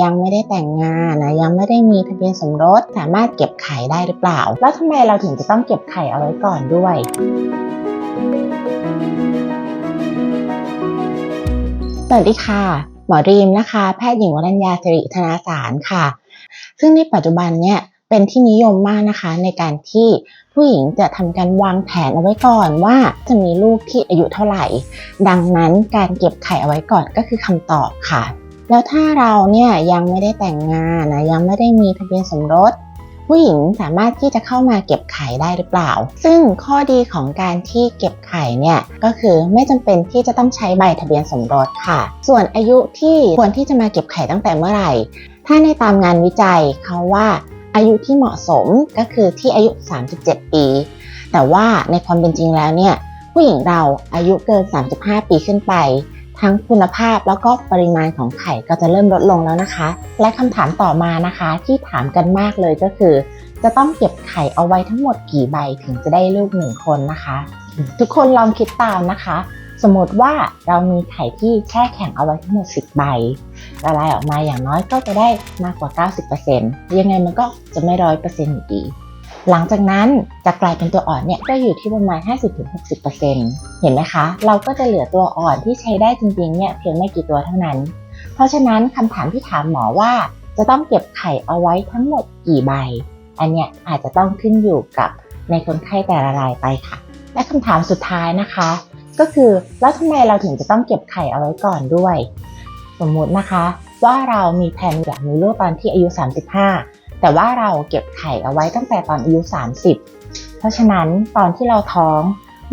ยังไม่ได้แต่งงานนะยังไม่ได้มีทะเบียนสมรสสามารถเก็บไข่ได้หรือเปล่า แล้วทำไมเราถึงจะต้องเก็บไข่เอาไว้ก่อนด้วยสวัสดีค่ะ หมอรีมนะคะ แพทย์หญิงวรัญญาสิริธนาสารค่ะ ซึ่งในปัจจุบันเนี่ยเป็นที่นิยมมากนะคะในการที่ผู้หญิงจะทำการวางแผนเอาไว้ก่อนว่าจะมีลูกที่อายุเท่าไหร่ ดังนั้นการเก็บไข่เอาไว้ก่อนก็คือคำตอบค่ะ แล้วถ้าเราเนี่ยยังไม่ได้แต่งงานนะยังไม่ได้มีทะเบียนสมรส ผู้หญิงสามารถที่จะเข้ามาเก็บไข่ได้หรือเปล่า ซึ่งข้อดีของการที่เก็บไข่เนี่ยก็คือไม่จำเป็นที่จะต้องใช้ใบทะเบียนสมรสค่ะ ส่วนอายุที่ควรที่จะมาเก็บไข่ตั้งแต่เมื่อไหร่ ถ้าในตามงานวิจัยเขาว่าอายุที่เหมาะสมก็คือที่อายุ 37 ปี แต่ว่าในความเป็นจริงแล้วเนี่ยผู้หญิงเราอายุเกิน 35 ปีขึ้นไป ทั้งคุณภาพแล้วก็ปริมาณของไข่ก็จะเริ่มลดลงแล้วนะคะ และคำถามต่อมานะคะ ที่ถามกันมากเลยก็คือ จะต้องเก็บไข่เอาไว้ทั้งหมดกี่ใบถึงจะได้ลูกหนึ่งคนนะคะ ทุกคนลองคิดตามนะคะ สมมติว่าเรามีไข่ที่แช่แข็งเอาไว้ทั้งหมด 10 ใบละลายออกมาอย่างน้อยก็จะได้มากกว่า 90%ยังไงมันก็จะไม่ร้อยเปอร์เซ็นต์อยู่ดี หลังจากนั้นจะกลายเป็นตัวอ่อนเนี่ยก็อยู่ที่ประมาณ 50-60%เห็นไหมคะ เราก็จะเหลือตัวอ่อนที่ใช้ได้จริงๆเนี่ยเพียงไม่กี่ตัวเท่านั้น เพราะฉะนั้นคำถามที่ถามหมอว่า จะต้องเก็บไข่เอาไว้ทั้งหมดกี่ใบ อันเนี้ยอาจจะต้องขึ้นอยู่กับในคนไข้แต่ละรายไปค่ะ และคำถามสุดท้ายนะคะ ก็คือแล้วทำไมเราถึงจะต้องเก็บไข่เอาไว้ก่อนด้วย สมมุตินะคะ ว่าเรามีแผนอยากมีลูกตอนที่อายุ 35 แต่ว่าเราเก็บไข่เอาไว้ตั้งแต่ตอนอายุ 30 เพราะฉะนั้นตอนที่เราท้อง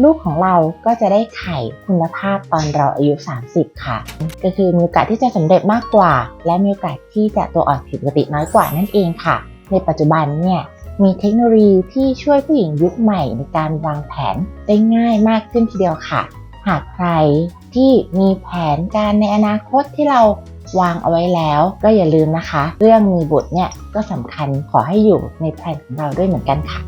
ลูกของเราก็จะได้ไข่คุณภาพตอนเราอายุ 30 ค่ะ ก็คือมีโอกาสที่จะสำเร็จมากกว่า และมีโอกาสที่จะตัวอ่อนผิดปกติน้อยกว่านั่นเองค่ะ ในปัจจุบันเนี่ยมีเทคโนโลยีที่ช่วยผู้หญิงยุคใหม่ในการวางแผนได้ง่ายมากขึ้นทีเดียวค่ะ หากใครที่มีแผนการในอนาคตที่เรา วางเอาไว้แล้วก็อย่าลืมนะคะ เรื่องมีบุตรเนี่ยก็สำคัญขอให้อยู่ในแผนของเราด้วยเหมือนกันค่ะ